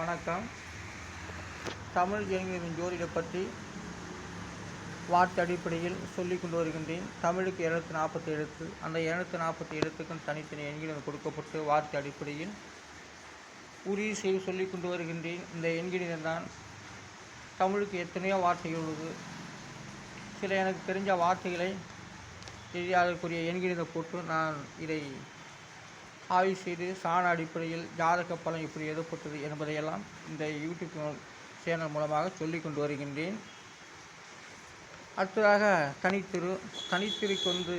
வணக்கம். தமிழ் என்கிற ஜோதிட பற்றி வார்த்தை அடிப்படையில் சொல்லிக் கொண்டு வருகின்றேன். தமிழுக்கு இருநூத்தி நாற்பத்தி எழுத்து அந்த இருநூத்தி நாற்பத்தி எழுத்துக்கும் தனித்தனி எண்கள் கொடுக்கப்பட்டு வார்த்தை அடிப்படையில் உரிய செய்து சொல்லிக் கொண்டு வருகின்றேன். இந்த எண்களில் தான் தமிழுக்கு எத்தனையோ வார்த்தைகள் உள்ளது. சில எனக்கு தெரிஞ்ச வார்த்தைகளை தெரியாதற்குரிய அதற்குரிய எண்களில் போட்டு நான் இதை ஆய்வு செய்து சாண அடிப்படையில் ஜாதக பலம் இப்படி ஏற்பட்டது என்பதையெல்லாம் இந்த யூடியூப் சேனல் மூலமாக சொல்லிக் கொண்டு வருகின்றேன். அடுத்ததாக தனித்திரு தனித்திருக்கு வந்து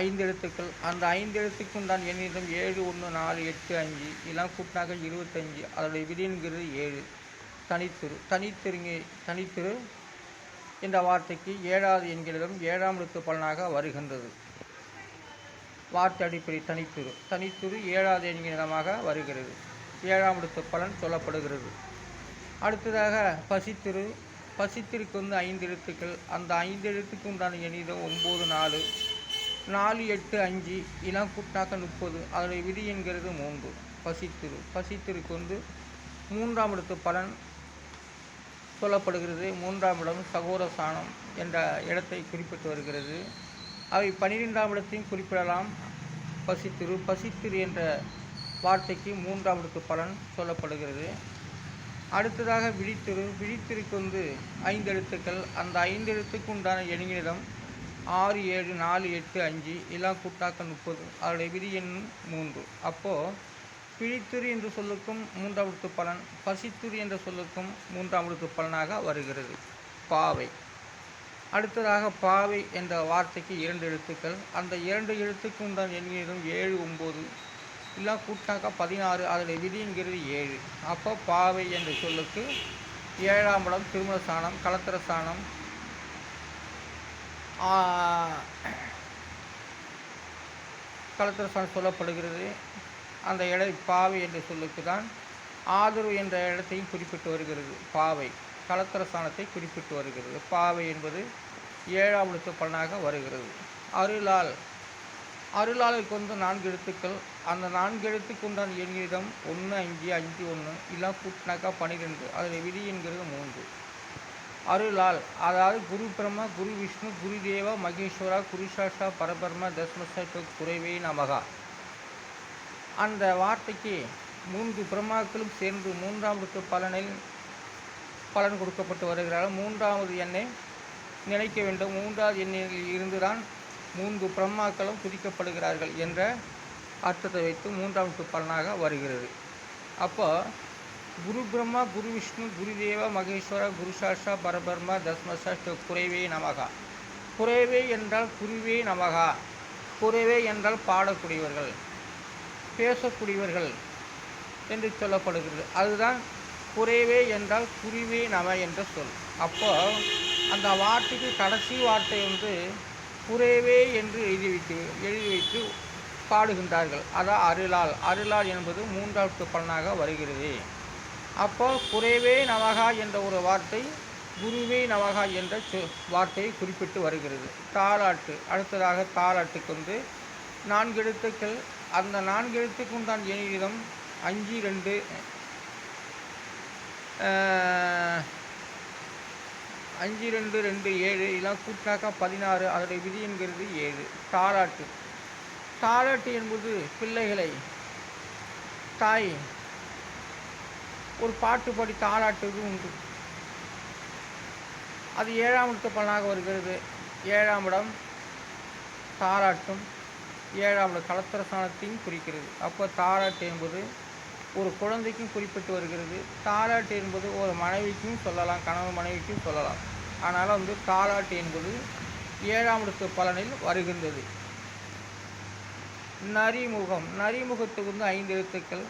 ஐந்து எழுத்துக்கள். அந்த ஐந்து எழுத்துக்கும் தான் என்னிடம் ஏழு ஒன்று நாலு எட்டு அஞ்சு இதெல்லாம் கூட்டினாக்க இருபத்தஞ்சு. அதோடைய விதிங்கிறது ஏழு. தனித்திரு தனித்திருங்க தனித்திரு என்ற வார்த்தைக்கு ஏழாவது என்கிறதும் ஏழாம் எழுத்து பலனாக வருகின்றது. வார்த்தை அடிப்படை தனித்துரு. தனித்துரு ஏழாவது எண்கிணமாக வருகிறது. ஏழாம் இடத்து பலன் சொல்லப்படுகிறது. அடுத்ததாக பசித்திரு. பசித்திருக்கு வந்து ஐந்து எழுத்துக்கள். அந்த ஐந்து எழுத்துக்கு உண்டான எண்ணிதம் ஒம்பது நாலு. நாலு எட்டு அஞ்சு. இளம் கூட்டாக்க முப்பது. அதனுடைய விதி என்கிறது மூன்று. பசித்திரு. பசித்திருக்கு வந்து மூன்றாம் இடத்து பலன் சொல்லப்படுகிறது. மூன்றாம் இடம் சகோர சாணம் என்ற இடத்தை குறிப்பிட்டு வருகிறது. அவை பன்னிரெண்டாம் இடத்தையும் குறிப்பிடலாம். பசித்திரு பசித்திரு என்ற வார்த்தைக்கு மூன்றாம் இடத்து பலன் சொல்லப்படுகிறது. அடுத்ததாக விழித்திரு விழித்திருக்கு வந்து ஐந்து எழுத்துக்கள். அந்த ஐந்து எழுத்துக்கு உண்டான எண்ணிடம் ஆறு ஏழு நாலு எட்டு அஞ்சு எல்லாம் கூட்டாக்க முப்பது. அதனுடைய விதி எண் மூன்று. அப்போது பிழித்திரு என்ற சொல்லுக்கும் மூன்றாம் பலன் பசித்துரு என்ற சொல்லுக்கும் மூன்றாம் பலனாக வருகிறது. பாவை. அடுத்ததாக பாவை என்ற வார்த்தைக்கு இரண்டு எழுத்துக்கள். அந்த இரண்டு எழுத்துக்கு உண்டான எண்ணிலும் ஏழு ஒம்பது இல்லை கூட்டாக்கா பதினாறு அதனுடைய விதிங்கிறது ஏழு. அப்போ பாவை என்ற சொல்லுக்கு ஏழாம் இடம் திருமண சாணம் கலத்திர சாணம் கலத்திர சாணம் சொல்லப்படுகிறது. அந்த இட பாவை என்ற சொல்லுக்கு தான் ஆதரவு என்ற இடத்தையும் குறிப்பிட்டு வருகிறது. பாவை. கலத்திர ஸ்தானத்தை குறிப்பிட்டு வருகிறது. பாவை என்பது ஏழாம் எழுத்து பலனாக வருகிறது. அருளால் அருளாளுக்கு வந்து நான்கு எழுத்துக்கள் அந்த நான்கு எழுத்துக்கு உண்டான எண்ணிடம் ஒன்று அஞ்சு அஞ்சு ஒன்று இல்லை கூட்டினாக்கா பன்னிரெண்டு அதில் விதி என்கிறது மூன்று. அருளால் அதாவது குரு பிரம்மா குரு விஷ்ணு குரு தேவா மகேஸ்வரா குருஷாஷா பரபர்மா தஸ்மசா குறைவே நமகா. அந்த வார்த்தைக்கு மூன்று பிரம்மாக்களும் சேர்ந்து மூன்றாம் பலனில் பலன் கொடுக்கப்பட்டு வருகிறார்கள் மூன்றாவது எண்ணை நினைக்க வேண்டும். மூன்றாவது எண்ணில் இருந்துதான் மூன்று பிரம்மாக்களும் துதிக்கப்படுகிறார்கள் என்ற அர்த்தத்தை வைத்து மூன்றாவது பலனாக வருகிறது. அப்போ குரு பிரம்மா குரு விஷ்ணு குரு தேவா மகேஸ்வரா குரு சாஷா பரபர்மா தஸ்மசா குறைவே நமகா. குறைவே என்றால் குருவே நமகா. குறைவே என்றால் பாடக்கூடியவர்கள் பேசக்கூடியவர்கள் என்று சொல்லப்படுகிறது. அதுதான் குறைவே என்றால் குருவே நம என்ற சொல். அப்போ அந்த வார்த்தைக்கு கடைசி வார்த்தை வந்து குறைவே என்று எழுதி வைத்து எழுதி வைத்து பாடுகின்றார்கள். அதான் அருளால். அருளால் என்பது மூன்றாவது பலனாக வருகிறது. அப்போ குறைவே நவகா என்ற ஒரு வார்த்தை குருவே நவகா என்ற சொ வார்த்தையை குறிப்பிட்டு வருகிறது. தாளாட்டு. அடுத்ததாக தாலாட்டுக்கு வந்து நான்கு எழுத்துக்கள் அந்த நான்கு எழுத்துக்கும் தான் எண்ணிடம் அஞ்சு ரெண்டு அஞ்சு ரெண்டு ரெண்டு ஏழு இதெல்லாம் கூட்டாக்கா பதினாறு அதனுடைய விதி என்கிறது ஏழு. தாலாட்டு தாலாட்டு என்பது பிள்ளைகளை தாய் ஒரு பாட்டு படி தாளாட்டுவது உண்டு. அது ஏழாம் இடத்து பலனாக வருகிறது. ஏழாம் இடம் தாராட்டும். ஏழாம் இடம் கலத்திர ஸ்தானத்தையும் குறிக்கிறது. அப்போ தாராட்டு என்பது ஒரு குழந்தைக்கும் குறிப்பிட்டு வருகிறது. தாலாட்டு என்பது ஒரு மனைவிக்கும் சொல்லலாம் கணவன் மனைவிக்கும் சொல்லலாம். ஆனால் வந்து தாலாட்டு என்பது ஏழாம் இடத்து பலனில் வருகின்றது. நரிமுகம். நரிமுகத்துக்கு வந்து ஐந்து எழுத்துக்கள்.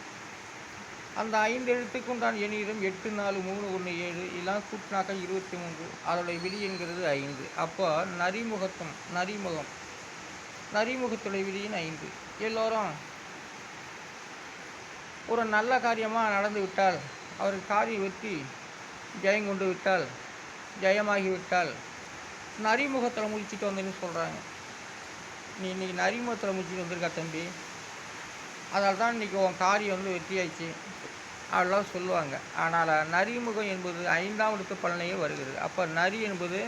அந்த ஐந்து எழுத்துக்கும் தான் எண்ணிடம் எட்டு நாலு மூணு ஒன்று ஏழு இதெல்லாம் கூட்டினாக்கா இருபத்தி மூன்று அதோடைய விதி என்கிறது ஐந்து. அப்போ நரிமுகத்தம் நரிமுகம். நரிமுகத்துடைய விதியின் ஐந்து. எல்லோரும் ஒரு நல்ல காரியமாக நடந்து விட்டால் அவருக்கு காரியம் வெற்றி ஜெயம் கொண்டு விட்டால் ஜெயமாகிவிட்டால் நரிமுகத்தில் முடிச்சுட்டு வந்தேன்னு சொல்கிறாங்க நீ இன்றைக்கி நரிமுகத்தில் முடிச்சுட்டு வந்திருக்கா தம்பி? அதால் தான் இன்றைக்கி உன் காரியம் வந்து வெற்றியாயிடுச்சு அதெல்லாம் சொல்லுவாங்க. ஆனால் நரிமுகம் என்பது ஐந்தாம் இடத்து பலனையே வருகிறது. அப்போ நரி என்பது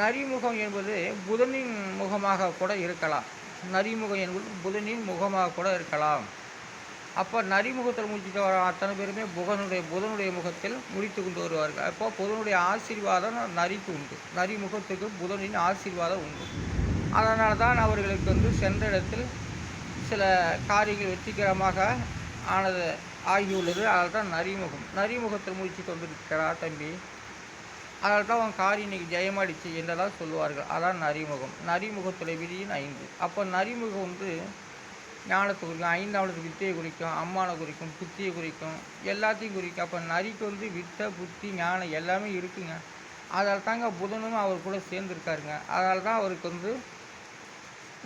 நரிமுகம் என்பது புதனின் முகமாக கூட இருக்கலாம். நரிமுகம் என்பது புதனின் முகமாக கூட இருக்கலாம். அப்போ நரிமுகத்தில் முடிச்சுட்டு வர அத்தனை பேருமே புகனுடைய புதனுடைய முகத்தில் முடித்து கொண்டு வருவார்கள். அப்போ புதனுடைய ஆசீர்வாதம் நரிக்கு உண்டு. நரி முகத்துக்கு புதனின் ஆசீர்வாதம் உண்டு. அதனால தான் அவர்களுக்கு வந்து சென்ற இடத்தில் சில காரியங்கள் வெற்றிகரமாக ஆனது ஆகியுள்ளது. அதனால் தான் நரிமுகம். நரிமுகத்தில் முடிச்சு கொண்டிருக்கிறா தம்பி. அதனால் தான் அவன் காரி இன்னைக்கு ஜெயமாடிச்சு என்றெல்லாம் சொல்லுவார்கள். அதான் நரிமுகம். நரிமுகத்தில் விதியின் ஐந்து. அப்போ நரிமுகம் வந்து ஞானத்தை குறிக்கும் ஐந்தாவது வித்தையை குறிக்கும் அம்மானை குறிக்கும் புத்தியை குறிக்கும் எல்லாத்தையும் குறிக்கும் அப்போ நரிக்கு வந்து வித்தை புத்தி ஞானம் எல்லாமே இருக்குங்க. அதால் தாங்க புதனும் அவர் கூட சேர்ந்துருக்காருங்க. அதனால தான் அவருக்கு வந்து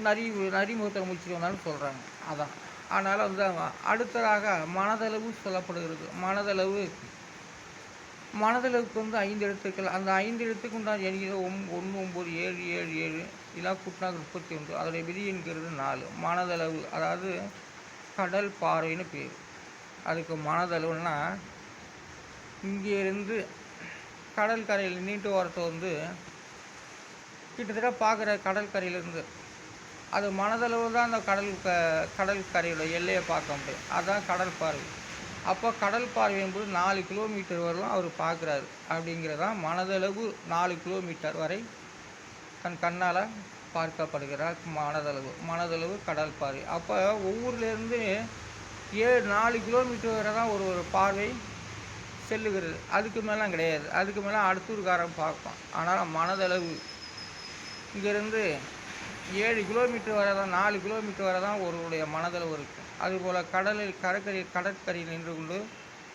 நரி நரிமுகத்தில் முடிச்சுட்டு வந்தாலும் சொல்கிறாங்க அதான். அதனால் வந்து அடுத்ததாக மனதளவு சொல்லப்படுகிறது. மனதளவு மனதளவுக்கு வந்து ஐந்து எழுத்துக்கள். அந்த ஐந்து எழுத்துக்கு உண்டான எண்ணிக்கை ஒம் ஒன்று ஒம்பது ஏழு ஏழு ஏழு இதெல்லாம் கூட்டினா முப்பத்தி ஒன்று. அதோடைய விதி என்கிறது நாலு. மனதளவு அதாவது கடல் பாறைன்னு பேர். அதுக்கு மனதளவுன்னா இங்கேருந்து கடல் கரையில் நீண்டு வரத்தை வந்து கிட்டத்தட்ட பார்க்குற கடல் கரையிலேருந்து. அது மனதளவு தான் அந்த கடல் க கடல் கரையோட எல்லையை பார்க்க முடியும். அதுதான் கடல் பார்வை. அப்போ கடல் பார்வை என்பது நாலு கிலோமீட்டர் வரலாம் அவர் பார்க்குறாரு. அப்படிங்கிறதான் மனதளவு நாலு கிலோமீட்டர் வரை தன் கண்ணால் பார்க்கப்படுகிறார் மனதளவு மனதளவு கடல் பார்வை. அப்போ ஒவ்வொருலேருந்து ஏழு நாலு கிலோமீட்டர் வரை தான் ஒரு ஒரு பார்வை செல்லுகிறது. அதுக்கு மேலாம் கிடையாது. அதுக்கு மேலே அடுத்தூர்காரன் பார்ப்பான். ஆனால் மனதளவு இங்கேருந்து ஏழு கிலோமீட்டர் வரை தான் நாலு கிலோமீட்டர் வரை தான் ஒருவருடைய மனதளவு இருக்குது அதுபோல் கடலில் கடற்கரை கடற்கரையில் நின்று கொண்டு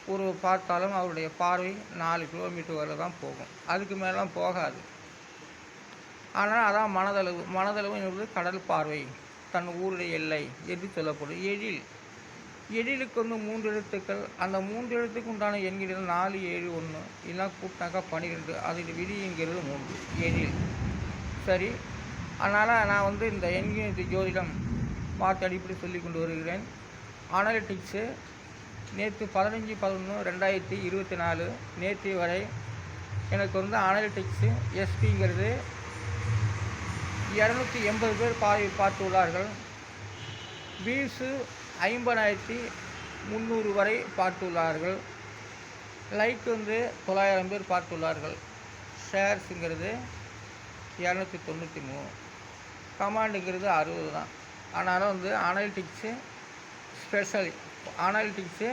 ஒரு பார்த்தாலும் அவருடைய பார்வை நாலு கிலோமீட்டர் வரை தான் போகும். அதுக்கு மேலாம் போகாது. ஆனால் அதான் மனதளவு. மனதளவு என்பது கடல் பார்வை தன் ஊருடைய எல்லை என்று சொல்லப்படும் எழில். எழிலுக்கு வந்து மூன்று எழுத்துக்கள். அந்த மூன்று எழுத்துக்கு உண்டான எண்கிறது நாலு ஏழு ஒன்று இல்லைன்னா கூட்டினாக்கா பன்னிரெண்டு அதில் விதிங்கிறது மூன்று. எழில். சரி. அதனால் நான் வந்து இந்த எண்கிணத்து ஜோதிடம் பார்த்து அடிப்படை சொல்லி கொண்டு வருகிறேன். அனலிட்டிக்ஸு நேற்று பதினஞ்சு பதினொன்று ரெண்டாயிரத்தி இருபத்தி நாலு நேற்று வரை எனக்கு வந்து அனலிட்டிக்ஸு எஸ்பிங்கிறது இரநூத்தி எண்பது பேர் பார்வை பார்த்துள்ளார்கள் வியூஸு ஐம்பதாயிரத்தி முந்நூறு வரை பார்த்துள்ளார்கள் லைக் வந்து தொள்ளாயிரம் பேர் பார்த்துள்ளார்கள் ஷேர்ஸுங்கிறது இரநூத்தி தொண்ணூற்றி மூணு. கமாண்டுங்கிறது அறுபது தான். ஆனாலும் வந்து அனலிட்டிக்ஸு ஸ்பெஷல் அனலிட்டிக்ஸு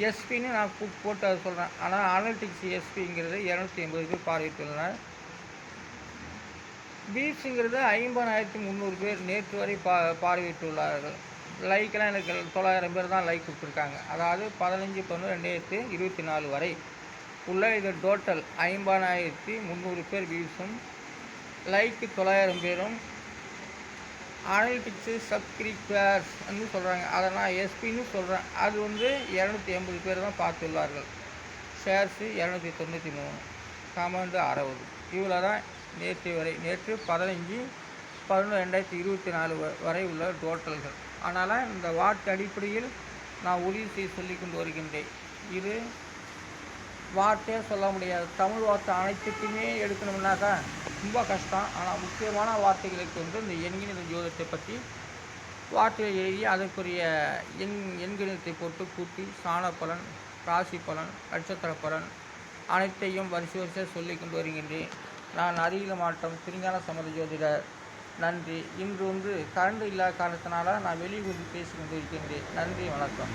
எஸ்பின்னு நான் போ- போட்டு அதை சொல்கிறேன் ஆனால் அனலிட்டிக்ஸ் எஸ்பிங்கிறது இரநூத்தி எண்பது பேர் பார்வையிட்டுள்ளனர் பீச்சுங்கிறது ஐம்பதாயிரத்தி முந்நூறு பேர் நேற்று வரை பா பார்வையிட்டுள்ளார்கள் லைக்கெல்லாம் எனக்கு தொள்ளாயிரம் பேர் தான் லைக் கொடுத்துருக்காங்க. அதாவது பதினஞ்சு பதினொன்று ரெண்டாயிரத்து இருபத்தி நாலு வரை உள்ள இது டோட்டல் ஐம்பதாயிரத்தி முந்நூறு பேர் வியூஸும் லைக்கு தொள்ளாயிரம் பேரும். அனலிட்டிக்ஸு சப்ஸ்கிரிப்பர்ஸ் சொல்கிறாங்க அதை நான் எஸ்பின்னு சொல்கிறேன் அது வந்து இரநூத்தி எண்பது பேர் தான் பார்த்துள்ளார்கள். ஷேர்ஸு இரநூத்தி தொண்ணூற்றி மூணு. கமெண்டு அறுபது. இவ்வளோ தான் நேற்று வரை. நேற்று பதினஞ்சு பதினொன்று ரெண்டாயிரத்தி இருபத்தி நாலு வ- வரை உள்ள டோட்டல்கள் அதனால் இந்த வாட் அடிப்படையில் நான் உறுதி செய்ய சொல்லி கொண்டு வருகின்றேன். இது வார்த்தையே சொல்ல முடியாது. தமிழ் வார்த்தை அனைத்துக்குமே எடுக்கணும்னாக்கா ரொம்ப கஷ்டம். ஆனால் முக்கியமான வார்த்தைகளுக்கு வந்து இந்த எண்கிணித ஜோதத்தை பற்றி வார்த்தைகள் எழுதி அதற்குரிய எண் எண்கிணத்தை போட்டு கூட்டி சாண பலன் ராசி பலன் நட்சத்திர பலன் அனைத்தையும் வரிசை வரிசையாக சொல்லி கொண்டு வருகின்றேன். நான் அரியல மாற்றம் திருஞான சமத ஜோதிடர் நன்றி. இன்று வந்து கரண்ட் இல்லாத காரணத்தினால நான் வெளியே வந்து பேசி கொண்டு இருக்கின்றேன் நன்றி வணக்கம்.